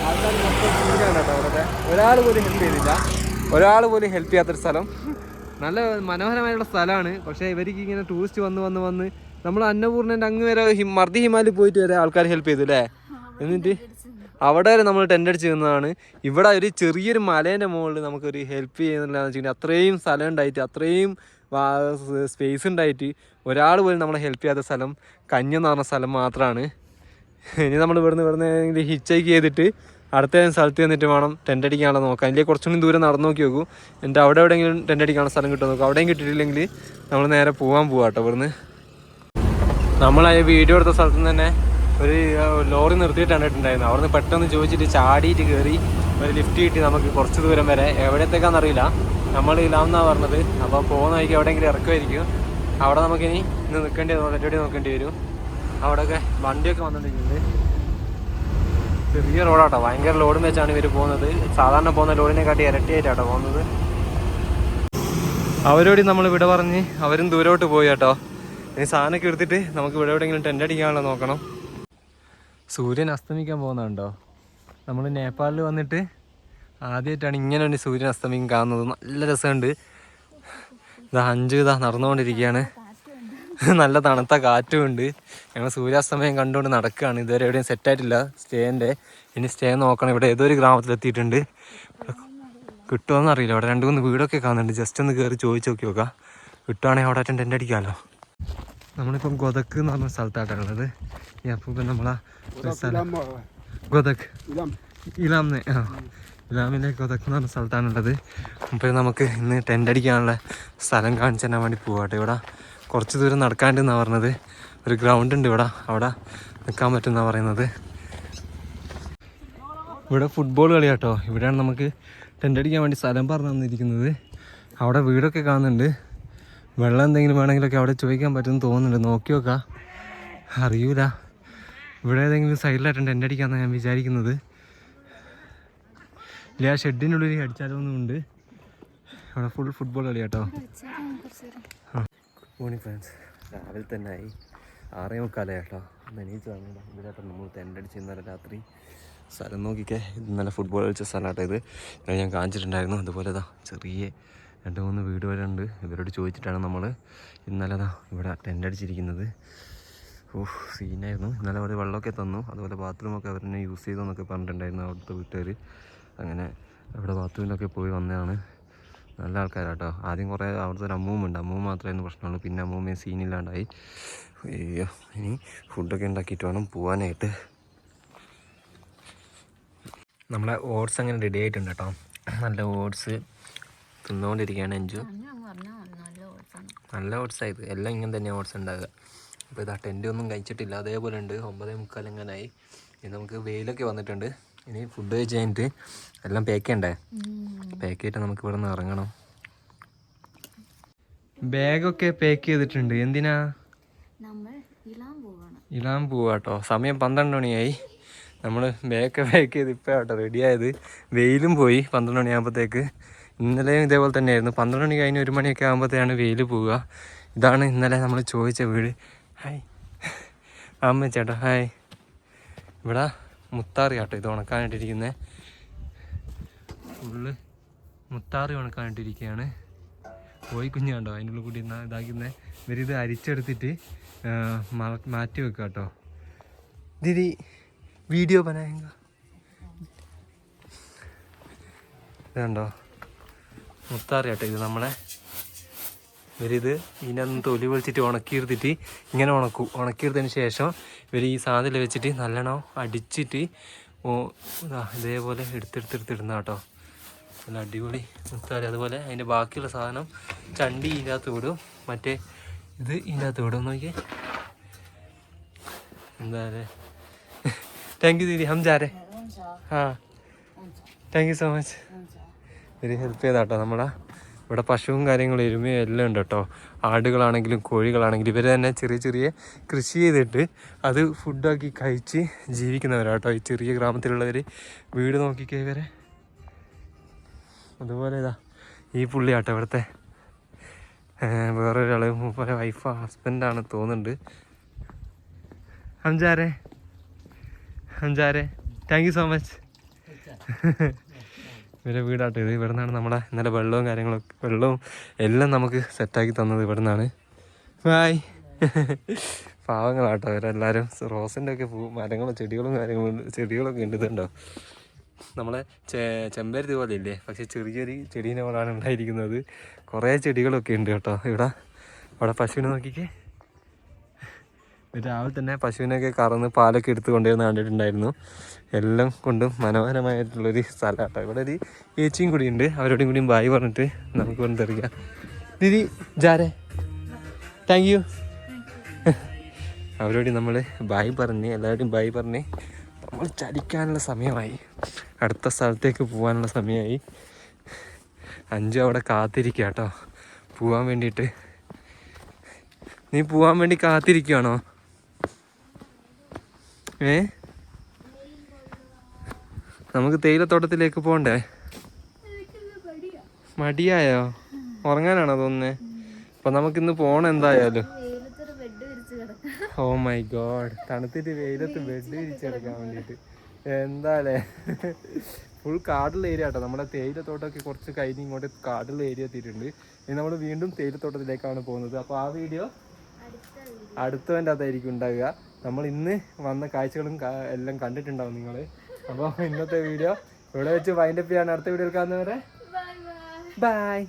ആൾക്കാർ മൊത്തം കേട്ടോ അവിടുത്തെ ഒരാൾ പോലും ഹെൽപ്പ് ചെയ്തില്ല. ഒരാൾ പോലും ഹെൽപ്പ് ചെയ്യാത്തൊരു സ്ഥലം. നല്ല മനോഹരമായുള്ള സ്ഥലമാണ്. പക്ഷേ ഇവർക്ക് ഇങ്ങനെ ടൂറിസ്റ്റ് വന്ന് വന്ന് വന്ന് നമ്മൾ അന്നപൂർണന്റെ അങ്ങ് വരെ മർദ്ദി മർദി ഹിമാലയിൽ പോയിട്ട് വരെ ആൾക്കാർ ഹെൽപ്പ് ചെയ്തു അല്ലേ? എന്നിട്ട് അവിടെ വരെ നമ്മൾ ടെന്റ് അടിച്ച് നിന്നതാണ്. ഇവിടെ ഒരു ചെറിയൊരു മലേന്റെ മുകളിൽ നമുക്കൊരു ഹെൽപ്പ് ചെയ്യുന്നില്ലാന്ന് വെച്ചിട്ടുണ്ടെങ്കിൽ അത്രയും സ്ഥലം ഉണ്ടായിട്ട് അത്രയും സ്പേസ് ഉണ്ടായിട്ട് ഒരാൾ പോലും നമ്മളെ ഹെൽപ്പ് ചെയ്യാത്ത സ്ഥലം കഞ്ഞെന്ന് പറഞ്ഞ സ്ഥലം മാത്രമാണ് ഇനി നമ്മൾ ഇവിടുന്ന് ഇവിടുന്ന് ഹിച്ചൈക്ക് ചെയ്തിട്ട് അടുത്ത സ്ഥലത്ത് ചെന്നിട്ട് വേണം ടെന്റ് അടിക്കാനുള്ള നോക്കാം അല്ലെങ്കിൽ കുറച്ചുകൂടി ദൂരം നടന്നു നോക്കി നോക്കൂ. എന്നിട്ട് അവിടെ എവിടെയെങ്കിലും ടെന്റ് അടിക്കാനുള്ള സ്ഥലം കിട്ടുമോ നോക്കും. അവിടെയും കിട്ടിയിട്ടില്ലെങ്കിൽ നമ്മൾ നേരെ പോകാൻ പോവാട്ടോ ഇവിടുന്ന്. നമ്മൾ ആ വീഡിയോ എടുത്ത സ്ഥലത്തുനിന്ന് തന്നെ ഒരു ലോറി നിർത്തിയിട്ടാണ് കണ്ടിട്ടുണ്ടായിരുന്നത് അവിടുന്ന് പെട്ടെന്ന് ചോദിച്ചിട്ട് ചാടിയിട്ട് കയറി ഒരു ലിഫ്റ്റ് കിട്ടി നമുക്ക് കുറച്ച് ദൂരം വരെ. എവിടത്തേക്കാന്ന് അറിയില്ല. നമ്മൾ ഇല്ലാമെന്നാണ് പറഞ്ഞത്. അപ്പോൾ പോകുന്ന വഴിക്ക് എവിടെയെങ്കിലും ഇറക്കുമായിരിക്കും. അവിടെ നമുക്കിനി ഇന്ന് നിൽക്കേണ്ടി റെഡി നോക്കേണ്ടി വരും. അവിടെയൊക്കെ വണ്ടിയൊക്കെ വന്നിട്ടുണ്ട് ചെറിയ റോഡാട്ടോ. ഭയങ്കര ലോഡും വെച്ചാണ് ഇവർ പോകുന്നത്. സാധാരണ പോകുന്ന ലോഡിനെക്കാട്ടി ഇരട്ടിയായിട്ടാട്ടോ പോകുന്നത്. അവരോട് നമ്മൾ ഇവിടെ പറഞ്ഞ് അവരും ദൂരോട്ട് പോയി കേട്ടോ. ഇനി സാധനമൊക്കെ എടുത്തിട്ട് നമുക്ക് ഇവിടെ എവിടെയെങ്കിലും ടെന്റ് അടിക്കാനുള്ള നോക്കണം. സൂര്യൻ അസ്തമിക്കാൻ പോകുന്നുണ്ടോ? നമ്മൾ നേപ്പാളിൽ വന്നിട്ട് ആദ്യമായിട്ടാണ് ഇങ്ങനെ ഒരു സൂര്യൻ അസ്തമിക്കാൻ കാണുന്നത്. നല്ല രസമുണ്ട്. ഇതാ അഞ്ച് ഇതാ നടന്നുകൊണ്ടിരിക്കുകയാണ്. നല്ല തണുത്ത കാറ്റും ഉണ്ട് ഞങ്ങൾ സൂര്യാസ്തമയം കണ്ടുകൊണ്ട് നടക്കുകയാണ്. ഇതുവരെ എവിടെയും സെറ്റായിട്ടില്ല സ്റ്റേന്റെ ഇനി സ്റ്റേ നോക്കണം. ഇവിടെ ഏതൊരു ഗ്രാമത്തിലെത്തിയിട്ടുണ്ട്. കിട്ടുമോയെന്ന് അറിയില്ല. അവിടെ രണ്ട് മൂന്ന് വീടൊക്കെ കാണുന്നുണ്ട്. ജസ്റ്റ് ഒന്ന് കയറി ചോദിച്ചു നോക്കി നോക്കാം. കിട്ടുവാണെങ്കിൽ അവിടെ ടെന്റ് അടിക്കാമല്ലോ. നമ്മളിപ്പം ഗൊതക്ക് എന്ന് പറഞ്ഞ സ്ഥലത്തായിട്ടാണ് ഉള്ളത് ഈ അപ്പം നമ്മളാ ഗൊതക്ക് ഇലാംന്ന് ആ ഇലാമിലെ ഗൊതക്ക് എന്ന് പറഞ്ഞ സ്ഥലത്താണുള്ളത് അപ്പോൾ നമുക്ക് ഇന്ന് ടെന്റ് അടിക്കാനുള്ള സ്ഥലം കാണിച്ചു തരാൻ വേണ്ടി പോവാട്ടെ ഇവിടെ. കുറച്ച് ദൂരം നടക്കാണ്ടെന്നാണ് പറഞ്ഞത്. ഒരു ഗ്രൗണ്ട് ഉണ്ട് ഇവിടെ. അവിടെ നിൽക്കാൻ പറ്റുമെന്നാണ് പറയുന്നത്. ഇവിടെ ഫുട്ബോൾ കളി കേട്ടോ ഇവിടെയാണ് നമുക്ക് ടെന്റ് അടിക്കാൻ വേണ്ടി സ്ഥലം പറഞ്ഞു തന്നിരിക്കുന്നത്. അവിടെ വീടൊക്കെ കാണുന്നുണ്ട്. വെള്ളം എന്തെങ്കിലും വേണമെങ്കിലൊക്കെ അവിടെ ചോദിക്കാൻ പറ്റുമെന്ന് തോന്നുന്നുണ്ട്. നോക്കി നോക്കാം അറിയൂല. ഇവിടെ ഏതെങ്കിലും സൈഡിലായിട്ടുണ്ട് ടെന്റ് അടിക്കാമെന്നാണ് ഞാൻ വിചാരിക്കുന്നത്. ഇല്ല ആ ഷെഡിനുള്ളിൽ അടിച്ചാലോന്നുണ്ട് അവിടെ ഫുൾ ഫുട്ബോൾ കളി കേട്ടോ ഗുഡ് മോർണിംഗ് ഫ്രണ്ട്സ് രാവിലെ തന്നെ ആയി. ആറേ മുക്കാലേ കേട്ടോ. എണീച്ച് വന്നില്ല ഇതിലേട്ടോ നമ്മൾ അടിച്ച് ഇന്നലെ രാത്രി സ്ഥലം നോക്കിക്കേ. ഇന്നലെ ഫുട്ബോൾ കളിച്ച സ്ഥലമാട്ടോ ഇത്. ഞാൻ കാണിച്ചിട്ടുണ്ടായിരുന്നു. അതുപോലെ ഇതാ ചെറിയ രണ്ട് മൂന്ന് വീട് വരെ ഉണ്ട്. ഇവരോട് ചോദിച്ചിട്ടാണ് നമ്മൾ ഇന്നലെ ദാ ഇവിടെ ടെന്റ് അടിച്ചിരിക്കുന്നത്. ഓഹ് സീനായിരുന്നു. ഇന്നലെ അവർ വെള്ളമൊക്കെ തന്നു. അതുപോലെ ബാത്റൂമൊക്കെ അവർ തന്നെ യൂസ് ചെയ്തെന്നൊക്കെ പറഞ്ഞിട്ടുണ്ടായിരുന്നു അവിടുത്തെ വീട്ടുകാർ അങ്ങനെ അവിടെ ബാത്റൂമിലൊക്കെ പോയി വന്നതാണ്. നല്ല ആൾക്കാരാട്ടോ. ആദ്യം കുറേ അവിടുത്തെ ഒരു അമ്മൂമ്മ അമ്മൂമ്മ മാത്രമായിരുന്നു പ്രശ്നമുള്ളൂ. പിന്നെ അമ്മൂമ്മയും സീനില്ലാണ്ടായി അയ്യോ ഇനി ഫുഡൊക്കെ ഉണ്ടാക്കിയിട്ട് വേണം പോവാനായിട്ട്. നമ്മളെ ഓട്സ് അങ്ങനെ റെഡി ആയിട്ടുണ്ട് കേട്ടോ. നല്ല ഓട്സ് തിന്നുകൊണ്ടിരിക്കുകയാണ് അഞ്ചു നല്ല ഓട്സ് ആയത് എല്ലാം ഇങ്ങനെ തന്നെ ഓട്സ് ഉണ്ടാകുക അപ്പോൾ ഇതാ ടെന്റ് ഒന്നും കഴിച്ചിട്ടില്ല. അതേപോലെ ഉണ്ട് ഒമ്പതേ മുക്കാൽ എങ്ങനായി. ഇനി നമുക്ക് വെയിലൊക്കെ വന്നിട്ടുണ്ട്. ഇനി ഫുഡ് കഴിച്ച് കഴിഞ്ഞിട്ട് എല്ലാം പാക്ക് ചെയ്യണ്ടേ? പാക്ക് ചെയ്തിട്ട് നമുക്ക് ഇവിടെ നിന്ന് ഇറങ്ങണം ബാഗൊക്കെ പാക്ക് ചെയ്തിട്ടുണ്ട്. എന്തിനാ?
നമ്മൾ ഇളാൻ പോവാണ്.
ഇടാൻ പോവാ കേട്ടോ സമയം പന്ത്രണ്ട് മണിയായി. നമ്മൾ ബാഗൊക്കെ പാക്ക് ചെയ്ത് ഇപ്പോൾ കേട്ടോ റെഡിയായത് വെയിലും പോയി പന്ത്രണ്ട് മണിയാകുമ്പോഴത്തേക്ക് ഇന്നലെയും ഇതേപോലെ തന്നെയായിരുന്നു. പന്ത്രണ്ട് മണി കഴിഞ്ഞ് ഒരു മണിയൊക്കെ ആകുമ്പോഴത്തേക്കാണ് വെയിൽ പോവുക. ഇതാണ് ഇന്നലെ നമ്മൾ ചോദിച്ച വീട്. ഹായ് അമ്മ ചേട്ടാ ഹായ് ഇവിടെ മുത്താറി കേട്ടോ ഇത് ഉണക്കാനായിട്ടിരിക്കുന്നത് ഫുള്ള് മുത്താറി ഉണക്കാനായിട്ടിരിക്കുകയാണ് പോയി കുഞ്ഞാണ്ടോ അതിന്റെ ഉള്ളിൽ കൂടി ഇതാക്കുന്നത് ഇവരിത് അരിച്ചെടുത്തിട്ട് മാറ്റി വെക്കുക കേട്ടോ ദീദി വീഡിയോ പനായങ്ക. ഇതുണ്ടോ? മുത്താറി കേട്ടോ ഇത് നമ്മളെ ഇവരിത് ഇതിനകത്ത് തൊലി പൊളിച്ചിട്ട് ഉണക്കിയെടുത്തിട്ട് ഇങ്ങനെ ഉണക്കും. ഉണക്കിയെടുത്തതിന് ശേഷം ഇവർ ഈ സാധനം വെച്ചിട്ട് നല്ലോണം അടിച്ചിട്ട് ഇതേപോലെ എടുത്തെടുത്തെടുത്തിടുന്ന കേട്ടോ. നല്ല അടിപൊളി മുത്താറി. അതുപോലെ അതിന്റെ ബാക്കിയുള്ള സാധനം ചണ്ടി ഇതിനകത്ത് വിടും. മറ്റേ ഇത് ഇതിനകത്ത് വിടും. നോക്കി എന്താ താങ്ക് യു ദീദി ഹംജാരെ ആ. Thank you so much very help ചെയ്താട്ടോ നമ്മളെ. ഇവിടെ പശുവും കാര്യങ്ങളും എരുമയും എല്ലാം ഉണ്ട് കേട്ടോ. ആടുകളാണെങ്കിലും കോഴികളാണെങ്കിലും ഇവർ തന്നെ ചെറിയ ചെറിയ കൃഷി ചെയ്തിട്ട് അത് ഫുഡാക്കി കഴിച്ച് ജീവിക്കുന്നവരാണ് കേട്ടോ ഈ ചെറിയ ഗ്രാമത്തിലുള്ളവർ വീട് നോക്കിക്കേ ഇവരെ. അതുപോലെ ഇതാ ഈ പുള്ളിയാട്ടോ ഇവിടുത്തെ. ഏർ വേറൊരാൾ മൂപ്പരെ വൈഫ് ഹസ്ബൻഡാണ് തോന്നുന്നുണ്ട്. ഹംജാരെ ഹംജാരെ താങ്ക് യു സോ മച്ച് ഇവരെ വീടാട്ടോ. ഇത് ഇവിടെ നിന്നാണ് നമ്മുടെ ഇന്നലെ വെള്ളവും കാര്യങ്ങളൊക്കെ വെള്ളവും എല്ലാം നമുക്ക് സെറ്റാക്കി തന്നത് ഇവിടെ നിന്നാണ് ബായ് പാവങ്ങളാട്ടോ ഇവരെല്ലാവരും റോസിന്റെ ഒക്കെ പൂ മരങ്ങളും ചെടികളും കാര്യങ്ങളും ചെടികളൊക്കെ ഉണ്ട് നമ്മളെ ചെ ചെമ്പരത്തി പോലെ ഇല്ലേ? പക്ഷെ ചെറിയൊരു ചെടീനെ പോലാണ് ഉണ്ടായിരിക്കുന്നത്. കുറേ ചെടികളൊക്കെ ഉണ്ട് കേട്ടോ. ഇവിടെ അവിടെ പശുവിനെ നോക്കിക്കേ. രാവിലെ തന്നെ പശുവിനൊക്കെ കറന്ന് പാലൊക്കെ എടുത്ത് കൊണ്ടുവരുന്ന കണ്ടിട്ടുണ്ടായിരുന്നു. എല്ലാം കൊണ്ടും മനോഹരമായിട്ടുള്ളൊരു സ്ഥലമാട്ടോ. ഇവിടെ ഒരു ഏച്ചിയും കൂടി ഉണ്ട്. അവരോടും കൂടിയും ബായി പറഞ്ഞിട്ട് നമുക്ക് വന്നിറങ്ങാം ദീദി ജാരെ. താങ്ക് യു അവരോട് നമ്മൾ ബായ് പറഞ്ഞ് എല്ലാവരോടും ബായ് പറഞ്ഞ് നമ്മൾ ചലിക്കാനുള്ള സമയമായി. അടുത്ത സ്ഥലത്തേക്ക് പോകാനുള്ള സമയമായി. അഞ്ചു അവിടെ കാത്തിരിക്കുക കേട്ടോ പോവാൻ വേണ്ടിയിട്ട്. നീ പോകാൻ വേണ്ടി കാത്തിരിക്കുകയാണോ ഏ? നമുക്ക് തേയിലത്തോട്ടത്തിലേക്ക് പോകണ്ടേ മടിയായോ? ഉറങ്ങാനാണോ തോന്നുന്നത് അപ്പൊ നമുക്കിന്ന് പോണം എന്തായാലും. ഓ മൈ ഗോഡ് തണുത്തിട്ട് വെയിലത്ത് ബെഡ് വിരിച്ചെടുക്കാൻ വേണ്ടിയിട്ട്. എന്താലേ? ഫുൾ കാടുള്ള ഏരിയ കേട്ടോ നമ്മുടെ തേയിലത്തോട്ടമൊക്കെ കുറച്ച് കഴിഞ്ഞ് ഇങ്ങോട്ട് കാടുള്ള ഏരിയ എത്തിയിട്ടുണ്ട്. ഇനി നമ്മൾ വീണ്ടും തേയിലത്തോട്ടത്തിലേക്കാണ് പോകുന്നത്. അപ്പോൾ ആ വീഡിയോ അടുത്തവന്റെ അതായിരിക്കും ഉണ്ടാവുക. നമ്മൾ ഇന്ന് വന്ന കാഴ്ചകളും എല്ലാം കണ്ടിട്ടുണ്ടാവും നിങ്ങൾ അപ്പോൾ ഇന്നത്തെ വീഡിയോ ഇവിടെ വെച്ച് വൈൻഡപ്പ് ചെയ്യാണ് അടുത്ത വീഡിയോയിൽ കാണുന്നവരെ. ബൈ